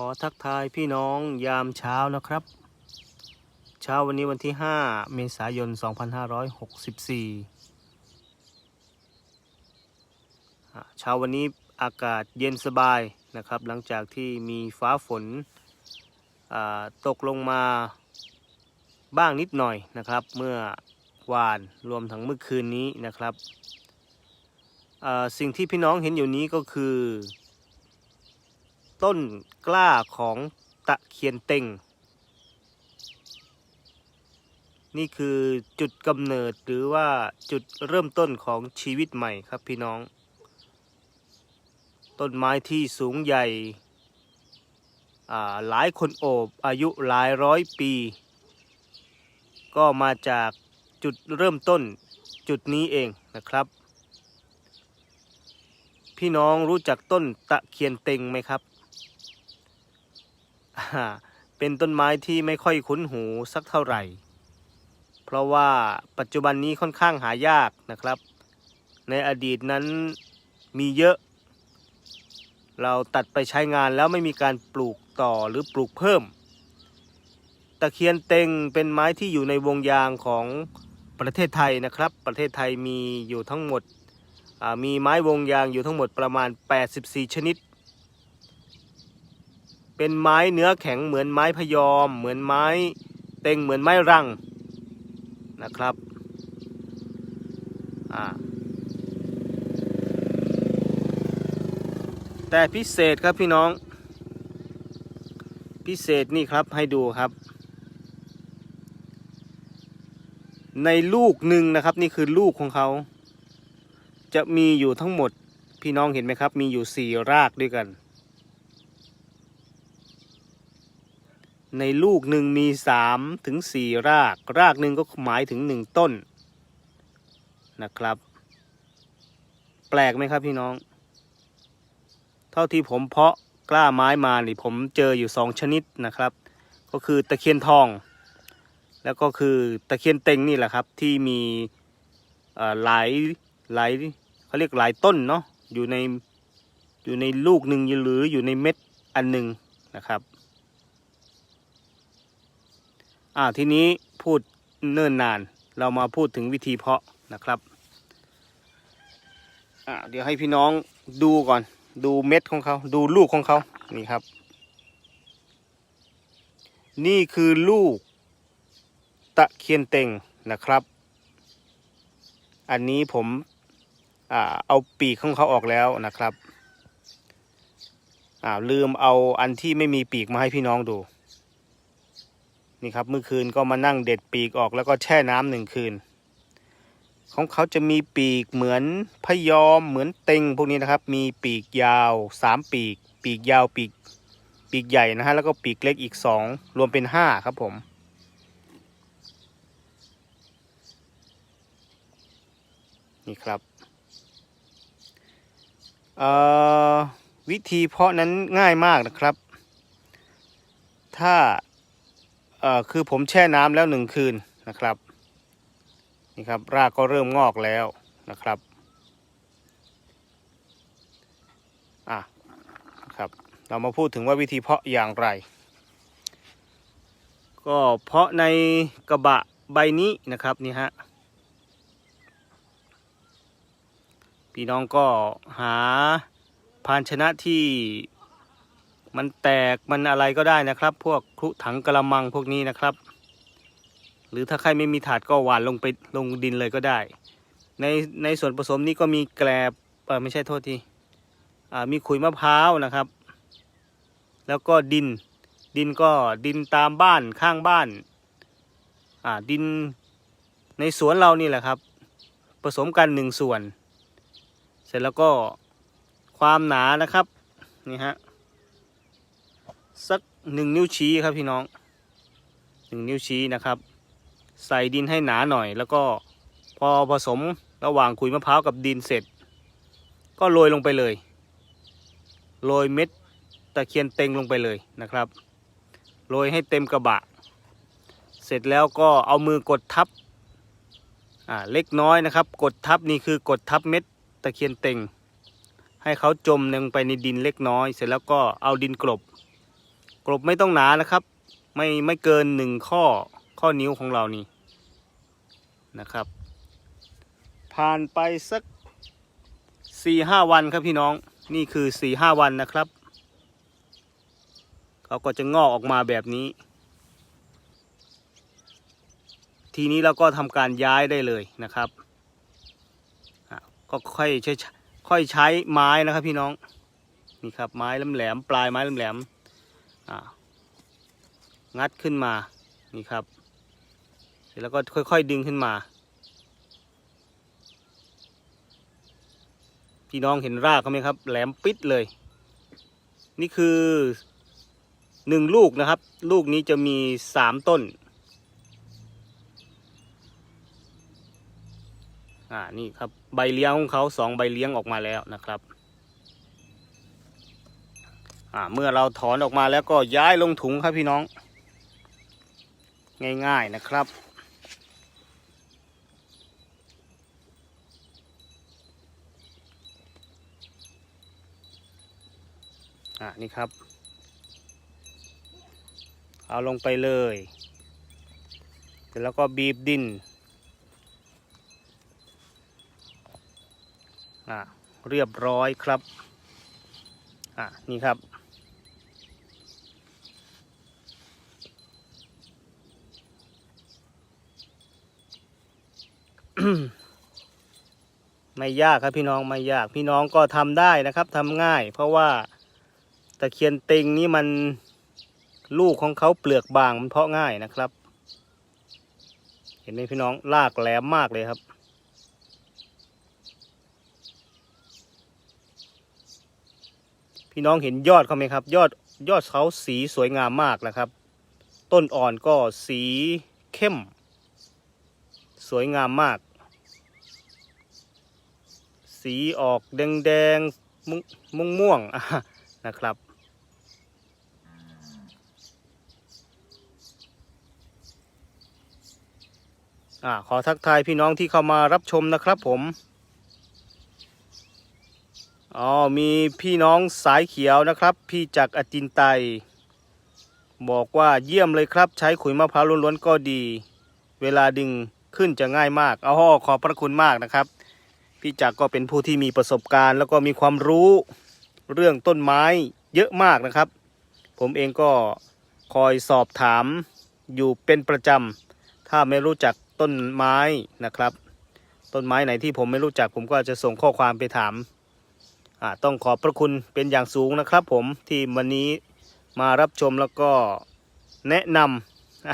อทักทายพี่น้องยามเช้านะครับ เช้าวันนี้วันที่ 5 เมษายน 2564อ่เช้าวันนี้อากาศเย็นสบายนะครับ หลังจากที่มีฟ้าฝนตกลงมาบ้างนิดหน่อยนะครับ เมื่อวานรวมทั้งเมื่อคืนนี้นะครับ สิ่งที่พี่น้องเห็นอยู่นี้ก็คือ ต้นกล้าของตะเคียนเต็ง นี่คือจุดกำเนิดหรือว่าจุดเริ่มต้นของชีวิตใหม่ครับพี่น้อง ต้นไม้ที่สูงใหญ่หลายคนโอบอายุหลายร้อยปี ก็มาจากจุดเริ่มต้นจุดนี้เองนะครับ พี่น้องรู้จักต้นตะเคียนเต็งไหมครับ เป็นต้นไม้ที่ไม่ค่อยคุ้นหูสักเท่าไหร่ เพราะว่าปัจจุบันนี้ค่อนข้างหายากนะครับ ในอดีตนั้นมีเยอะ เราตัดไปใช้งานแล้วไม่มีการปลูกต่อหรือปลูกเพิ่ม ตะเคียนเต็งเป็นไม้ที่อยู่ในวงยางของประเทศไทยนะครับ ประเทศไทยมีอยู่ทั้งหมดมีไม้วงยางอยู่ทั้งหมดประมาณ 84 ชนิด เป็นไม้เนื้อแข็งเหมือนไม้พยอม เหมือนไม้เต็งเหมือนไม้รังนะครับแต่พิเศษครับพี่น้อง พิเศษนี่ครับให้ดูครับ ในลูกหนึ่งนะครับนี่คือลูกของเขา จะมีอยู่ทั้งหมดพี่น้องเห็นไหมครับ มีอยู่สี่รากด้วยกัน ในลูกหนึ่งมีสามถึงสี่ราก รากหนึ่งก็หมายถึงหนึ่งต้นนะครับ แปลกไหมครับพี่น้อง เท่าที่ผมเพาะกล้าไม้มานี่ผมเจออยู่สองชนิดนะครับ ก็คือตะเคียนทอง แล้วก็คือตะเคียนเต็งนี่แหละครับที่มีหลายหลายเขาเรียกหลายต้นเนาะอยู่ในอยู่ในลูกหนึ่งหรืออยู่ในเม็ดอันหนึ่งนะครับ อ่าทีนี้พูดเนิ่นนาน เรามาพูดถึงวิธีเพาะนะครับอ่าเดี๋ยวให้พี่น้องดูก่อน ดูเม็ดของเขา ดูลูกของเขานี่ครับ นี่คือลูกตะเคียนเต็งนะครับ อันนี้ผมอ่าเอาปีกของเขาออกแล้วนะครับอ่าลืมเอาอันที่ไม่มีปีกมาให้พี่น้องดู นี่ครับเมื่อคืนก็มานั่งเด็ดปีกออกแล้วก็แช่น้ำหนึ่งคืน ของเขาจะมีปีกเหมือนพยอมเหมือนเต็งพวกนี้นะครับ มีปีกยาวสามปีก ปีกยาวปีกปีกใหญ่นะฮะแล้วก็ปีกเล็กอีกสองรวมเป็นห้าครับผมนี่ครับวิธีเพาะนั้นง่ายมากนะครับ ถ้า เอ่อคือผมแช่น้ำแล้วหนึ่งคืนนะครับนี่ครับรากก็เริ่มงอกแล้วนะครับอะครับเรามาพูดถึงว่าวิธีเพาะอย่างไร ก็เพาะในกระบะใบนี้นะครับนี่ฮะพี่น้องก็หาภาชนะที่ มันแตกมันอะไรก็ได้นะครับ พวกครุถังกระมังพวกนี้นะครับ หรือถ้าใครไม่มีถาดก็หวานลงไปลงดินเลยก็ได้ ในในส่วนผสมนี้ก็มีแกลบไม่ใช่โทษทีมีขุยมะพร้าวนะครับ แล้วก็ดินดินก็ดินตามบ้านข้างบ้านดินในสวนเรานี่แหละครับ ผสมกันหนึ่งส่วน เสร็จแล้วก็ความหนานะครับนี่ฮะ สักหนึ่งนิ้วชี้ครับพี่น้องหนึ่งนิ้วชี้นะครับ ใส่ดินให้หนาหน่อย แล้วก็พอผสมระหว่างขุยมะพร้าวกับดินเสร็จ ก็โรยลงไปเลยโรยเม็ดตะเคียนเต็งลงไปเลยนะครับโรยให้เต็มกระบะ เสร็จแล้วก็เอามือกดทับอ่าเล็กน้อยนะครับ กดทับนี่คือกดทับเม็ดตะเคียนเต็งให้เขาจมลงไปในดินเล็กน้อย เสร็จแล้วก็เอาดินกลบ กลบไม่ต้องหนานะครับ ไม่ไม่เกินหนึ่งข้อข้อนิ้วของเรานี่นะครับ ผ่านไปสักสี่ห้าวันครับพี่น้องนี่คือสี่ห้าวันนะครับเขาก็จะงอกออกมาแบบนี้ ทีนี้เราก็ทำการย้ายได้เลยนะครับก็ค่อยใช้ค่อยใช้ไม้นะครับพี่น้องนี่ครับไม้แหลมๆปลายไม้แหลมๆอะ งัดขึ้นมา นี่ครับ เสร็จแล้วก็ค่อยๆดึงขึ้นมา พี่น้องเห็นรากเขาไหมครับ แหลมปิดเลย นี่คือหนึ่งลูกนะครับ ลูกนี้จะมีสามต้น อ่า นี่ครับ ใบเลี้ยงของเขาสองใบเลี้ยงออกมาแล้วนะครับ อ่าเมื่อเราถอนออกมาแล้วก็ย้ายลงถุงครับพี่น้อง ง่ายๆนะครับ อ่านี่ครับ เอาลงไปเลยเสร็จแล้วก็บีบดินอ่าเรียบร้อยครับอ่านี่ครับ ไม่ยากครับพี่น้องไม่ยากพี่น้องก็ทำได้นะครับทำง่าย เพราะว่าตะเคียนต็งนี้มันลูกของเขาเปลือกบางมันเพาะง่ายนะครับ เห็นไหมพี่น้องลากแหลมมากเลยครับ พี่น้องเห็นยอดเขาไหมครับ ยอดยอดเขาสีสวยงามมากนะครับ ต้นอ่อนก็สีเข้ม สวยงามมาก สีออกแดงแดงม่วงม่วงนะครับ อ่าขอทักทายพี่น้องที่เข้ามารับชมนะครับผม อ๋อ มีพี่น้องสายเขียวนะครับ พี่จากอจินไต บอกว่าเยี่ยมเลยครับ ใช้ขุยมะพร้าวล้วนๆก็ดี เวลาดึงขึ้นจะง่ายมากอ๋อขอบพระคุณมากนะครับ พี่จักรก็เป็นผู้ที่มีประสบการณ์ แล้วก็มีความรู้เรื่องต้นไม้เยอะมากนะครับ ผมเองก็คอยสอบถามอยู่เป็นประจำถ้าไม่รู้จักต้นไม้นะครับ ต้นไม้ไหนที่ผมไม่รู้จัก ผมก็จะส่งข้อความไปถามต้องขอบพระคุณเป็นอย่างสูงนะครับผมที่วันนี้มารับชมแล้วก็แนะน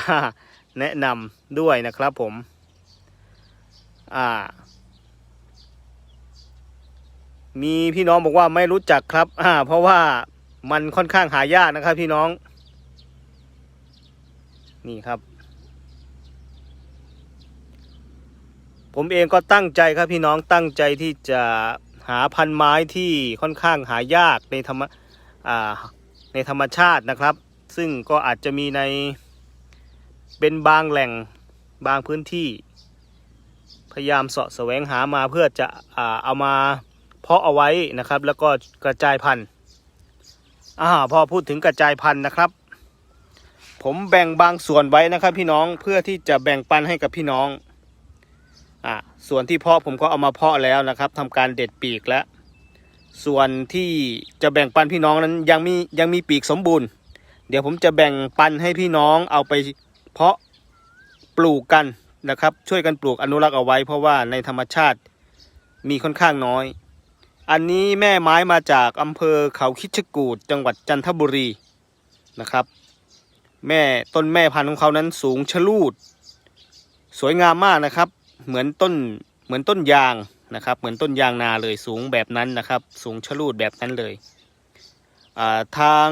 ำแนะนำด้วยนะครับผมอ่า มีพี่น้องบอกว่าไม่รู้จักครับอ่าเพราะว่ามันค่อนข้างหายากนะครับ พี่น้อง นี่ครับ ผมเองก็ตั้งใจครับพี่น้องตั้งใจที่จะหาพันไม้ที่ค่อนข้างหายากในธรรมอ่าในธรรมชาตินะครับ ซึ่งก็อาจจะมีในเป็นบางแหล่งบางพื้นที่ พยายามเสาะแสวงหามาเพื่อจะอ่าเอามา เพาะเอาไว้นะครับ แล้วก็กระจายพันธุ์อ่าพอพูดถึงกระจายพันธุ์นะครับ ผมแบ่งบางส่วนไว้นะครับ พี่น้องเพื่อที่จะแบ่งปันให้กับพี่น้องอ่าส่วนที่เพาะผมก็เอามาเพาะแล้วนะครับทำการเด็ดปีกแล้วส่วนที่จะแบ่งปันพี่น้องนั้นยังมียังมีปีกสมบูรณ์ เดี๋ยวผมจะแบ่งปันให้พี่น้องเอาไปเพาะปลูกกันนะครับ ช่วยกันปลูกอนุรักษ์เอาไว้เพราะว่าในธรรมชาติมีค่อนข้างน้อย อันนี้แม่ไม้มาจากอำเภอเขาคิชกูดจังหวัดจันทบุรีนะครับ แม่ต้นแม่พันธุ์ของเขานั้นสูงชะลูด สวยงามมากนะครับ เหมือนต้นเหมือนต้นยางนะครับ เหมือนต้นยางนาเลยสูงแบบนั้นนะครับ สูงชะลูดแบบนั้นเลยทาง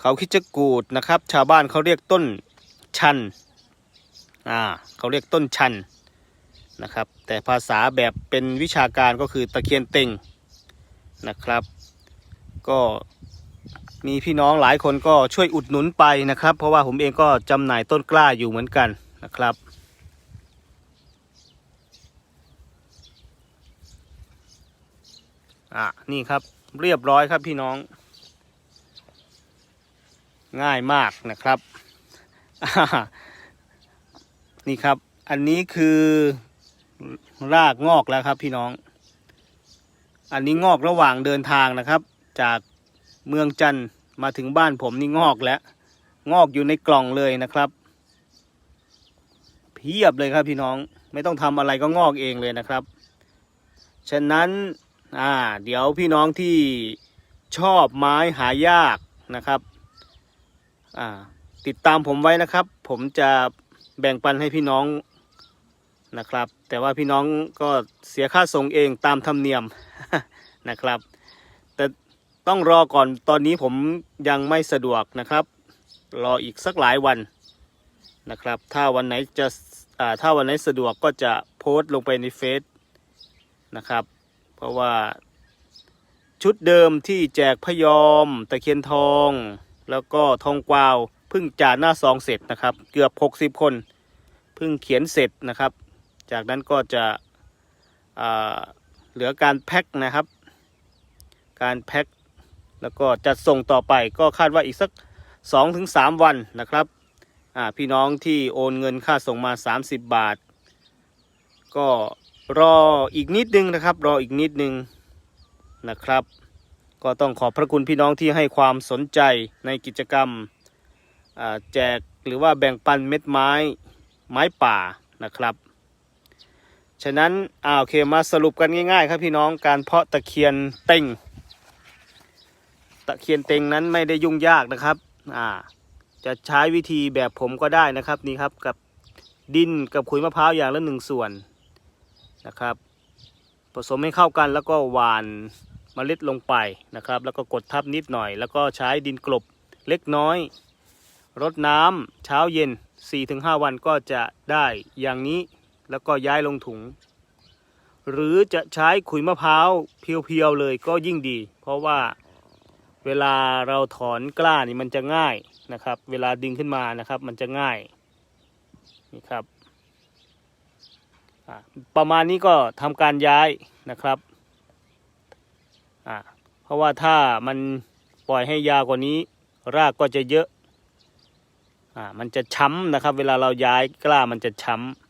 เขาคิดจกูดนะครับ ชาวบ้านเขาเรียกต้นชันอ่าเขาเรียกต้นชัน นะครับ แต่ภาษาแบบเป็นวิชาการก็คือตะเคียนเต็งนะครับ ก็มีพี่น้องหลายคนก็ช่วยอุดหนุนไปนะครับ เพราะว่าผมเองก็จำหน่ายต้นกล้าอยู่เหมือนกันนะครับอะนี่ครับเรียบร้อยครับพี่น้อง ง่ายมากนะครับ นี่ครับ อันนี้คือ รากงอกแล้วครับพี่น้อง อันนี้งอกระหว่างเดินทางนะครับ จากเมืองจันมาถึงบ้านผมนี่งอกแล้ว งอกอยู่ในกล่องเลยนะครับเพียบเลยครับพี่น้องไม่ต้องทำอะไรก็งอกเองเลยนะครับ ฉะนั้นอ่าเดี๋ยวพี่น้องที่ชอบไม้หายากนะครับอ่าติดตามผมไว้นะครับ ผมจะแบ่งปันให้พี่น้อง นะครับ แต่ว่าพี่น้องก็เสียค่าส่งเองตามธรรมเนียมนะครับ แต่ต้องรอก่อนตอนนี้ผมยังไม่สะดวกนะครับ รออีกสักหลายวันนะครับ ถ้าวันไหนจะถ้าวันไหนสะดวกก็จะโพสต์ลงไปในเฟซนะครับ เพราะว่าชุดเดิมที่แจกพยอม ตะเคียนทอง แล้วก็ทองกวาว เพิ่งจ่าหน้าซองเสร็จนะครับ เกือบ 60 คน เพิ่งเขียนเสร็จนะครับ จากนั้นก็จะเหลือการแพ็คนะครับ การแพ็คแล้วก็จัดส่งต่อไปก็คาดว่าอีกสัก 2-3 วันนะครับพี่น้องที่โอนเงินค่าส่งมา 30 บาท ก็รออีกนิดนึงนะครับ รออีกนิดนึงนะครับ ก็ต้องขอบพระคุณพี่น้องที่ให้ความสนใจในกิจกรรมแจกหรือว่าแบ่งปันเม็ดไม้ไม้ป่านะครับ ฉะนั้นอ่าโอเคมาสรุปกันง่ายๆ ครับพี่น้องการเพาะตะเคียนเต็ง ตะเคียนเต็งนั้นไม่ได้ยุ่งยากนะครับอ่าจะใช้วิธีแบบผมก็ได้นะครับนี่ครับกับดินกับขุยมะพร้าวอย่างละหนึ่งส่วนนะครับผสมให้เข้ากันแล้วก็หวานเมล็ดลงไปนะครับ แล้วก็กดทับนิดหน่อย แล้วก็ใช้ดินกลบเล็กน้อยรดน้ำเช้าเย็น 4-5 วันก็จะได้อย่างนี้ แล้วก็ย้ายลงถุง หรือจะใช้ขุยมะพร้าวเพียวๆเลยก็ยิ่งดี เพราะว่าเวลาเราถอนกล้านี่มันจะง่ายนะครับ เวลาดึงขึ้นมานะครับ มันจะง่ายนี่ครับประมาณนี้ก็ทำการย้ายนะครับเพราะว่าถ้ามันปล่อยให้ยาวกว่านี้ รากก็จะเยอะอ่ามันจะช้ำนะครับ เวลาเราย้ายกล้ามันจะช้ำ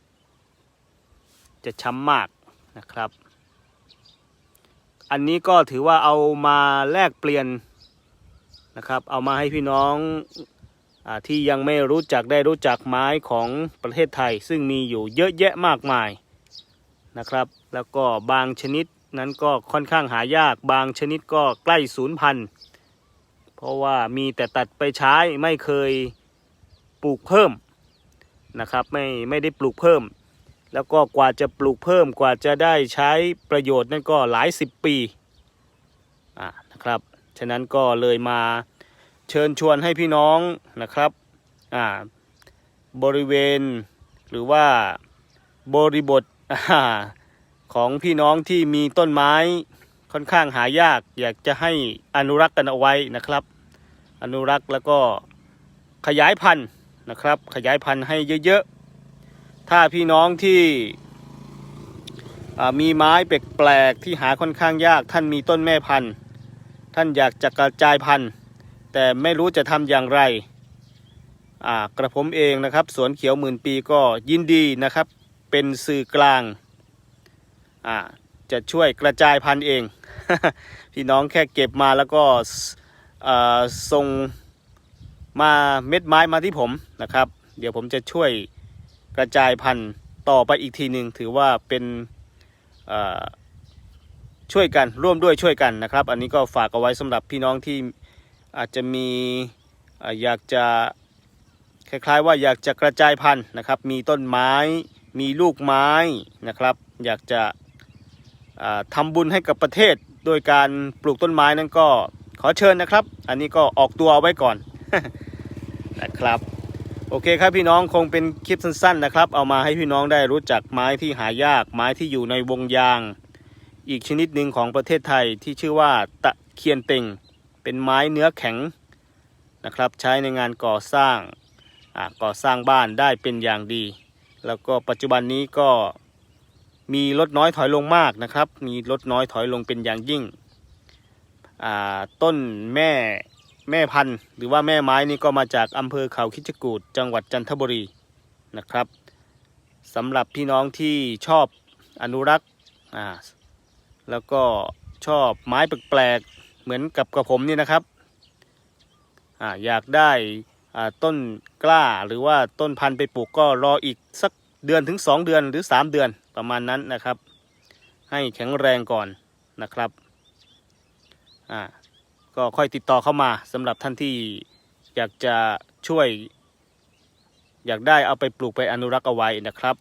จะช้ำมากนะครับ อันนี้ก็ถือว่าเอามาแลกเปลี่ยนนะครับ เอามาให้พี่น้องอที่ยังไม่รู้จักได้รู้จักไม้ของประเทศไทย ซึ่งมีอยู่เยอะแยะมากมายนะครับ แล้วก็บางชนิดนั้นก็ค่อนข้างหายาก บางชนิดก็ใกล้สูญพันธุ์เพราะว่ามีแต่ตัดไปใช้ไม่เคยปลูกเพิ่มนะครับ ไม่ไม่ได้ปลูกเพิ่ม แล้วก็กว่าจะปลูกเพิ่มกว่าจะได้ใช้ประโยชน์นั่นก็หลายสิบปีอ่านะครับ ฉะนั้นก็เลยมาเชิญชวนให้พี่น้องนะครับอ่าบริเวณหรือว่าบริบทอของพี่น้องที่มีต้นไม้ค่อนข้างหายาก อยากจะให้อนุรักษ์กันเอาไว้นะครับ อนุรักษ์แล้วก็ขยายพันธุ์นะครับ ขยายพันธุ์ให้เยอะๆ ถ้าพี่น้องที่มีไม้แปลกๆที่หาค่อนข้างยาก ท่านมีต้นแม่พันธุ์ ท่านอยากจะกระจายพันธุ์ แต่ไม่รู้จะทำอย่างไรกระผมเองนะครับสวนเขียวหมื่นปีก็ยินดีนะครับ เป็นสื่อกลางจะช่วยกระจายพันธุ์เอง พี่น้องแค่เก็บมาแล้วก็ส่งมาเม็ดไม้มาที่ผมนะครับ เดี๋ยวผมจะช่วย กระจายพันธุ์ต่อไปอีกทีหนึ่งถือว่าเป็นช่วยกันร่วมด้วยช่วยกันนะครับ อันนี้ก็ฝากเอาไว้สำหรับพี่น้องที่อาจจะมีอยากจะคล้ายๆ ว่าอยากจะกระจายพันธุ์นะครับ มีต้นไม้มีลูกไม้นะครับ อยากจะอ่าทำบุญให้กับประเทศ โดยการปลูกต้นไม้นั้นก็ขอเชิญนะครับ อันนี้ก็ออกตัวเอาไว้ก่อนนะครับ โอเคครับพี่น้องคงเป็นคลิปสั้นๆนะครับ เอามาให้พี่น้องได้รู้จักไม้ที่หายาก ไม้ที่อยู่ในวงยาง อีกชนิดหนึ่งของประเทศไทยที่ชื่อว่าตะเคียนเต็ง เป็นไม้เนื้อแข็งนะครับ ใช้ในงานก่อสร้างก่อสร้างบ้านได้เป็นอย่างดี แล้วก็ปัจจุบันนี้ก็มีลดน้อยถอยลงมากนะครับ มีลดน้อยถอยลงเป็นอย่างยิ่งต้นแม่ แม่พันธุ์หรือว่าแม่ไม้นี่ก็มาจากอำเภอเขาคิจกูดจังหวัดจันทบุรีนะครับสำหรับพี่น้องที่ชอบอนุรักษ์อ่าแล้วก็ชอบไม้แปลกๆเหมือนกับกระผมนี่นะครับอ่าอยากได้อ่าต้นกล้าหรือว่าต้นพันธุ์ไปปลูกก็รออีกสักเดือนถึง 2 เดือนหรือ 3 เดือนประมาณนั้นนะครับ ให้แข็งแรงก่อนนะครับอ่า ก็ค่อยติดต่อเข้ามาสำหรับท่านที่อยากจะช่วย อยากได้เอาไปปลูกไปอนุรักษ์เอาไว้นะครับ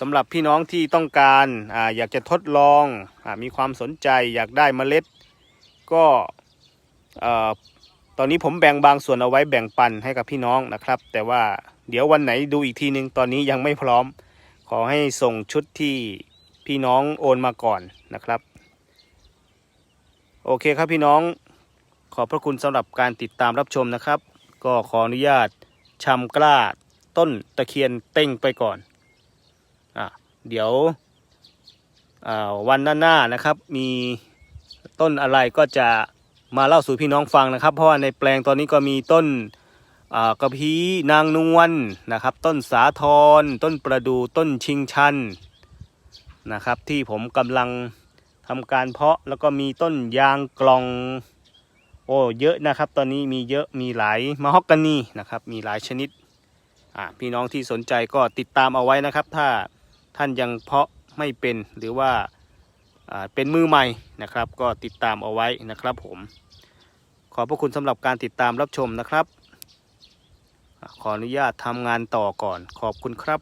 สำหรับพี่น้องที่ต้องการอาอยากจะทดลองอมีความสนใจอยากได้เมล็ด ก็ตอนนี้ผมแบ่งบางส่วนเอาไว้แบ่งปันให้กับพี่น้องนะครับ แต่ว่าเดี๋ยววันไหนดูอีกทีนึงตอนนี้ยังไม่พร้อม ขอให้ส่งชุดที่พี่น้องโอนมาก่อนนะครับ โอเคครับพี่น้อง ขอบพระคุณสำหรับการติดตามรับชมนะครับ ก็ขออนุญาตชำกล้าต้นตะเคียนเต้งไปก่อนอะเดี๋ยวอ่าวันหน้าๆนะครับ มีต้นอะไรก็จะมาเล่าสู่พี่น้องฟังนะครับ เพราะว่าในแปลงตอนนี้ก็มีต้นกระพี้นางนวลนะครับ ต้นสาทรต้นประดูต้นชิงชันนะครับ ที่ผมกำลัง ทำการเพาะแล้วก็มีต้นยางกลอง โอ้เยอะนะครับ ตอนนี้มีเยอะมีหลายมะฮอกกานีนะครับ มีหลายชนิดอ่าพี่น้องที่สนใจก็ติดตามเอาไว้นะครับ ถ้าท่านยังเพาะไม่เป็นหรือว่าอ่าเป็นมือใหม่นะครับ ก็ติดตามเอาไว้นะครับผม ขอบพระคุณสำหรับการติดตามรับชมนะครับ ขออนุญาตทำงานต่อก่อนขอบคุณครับ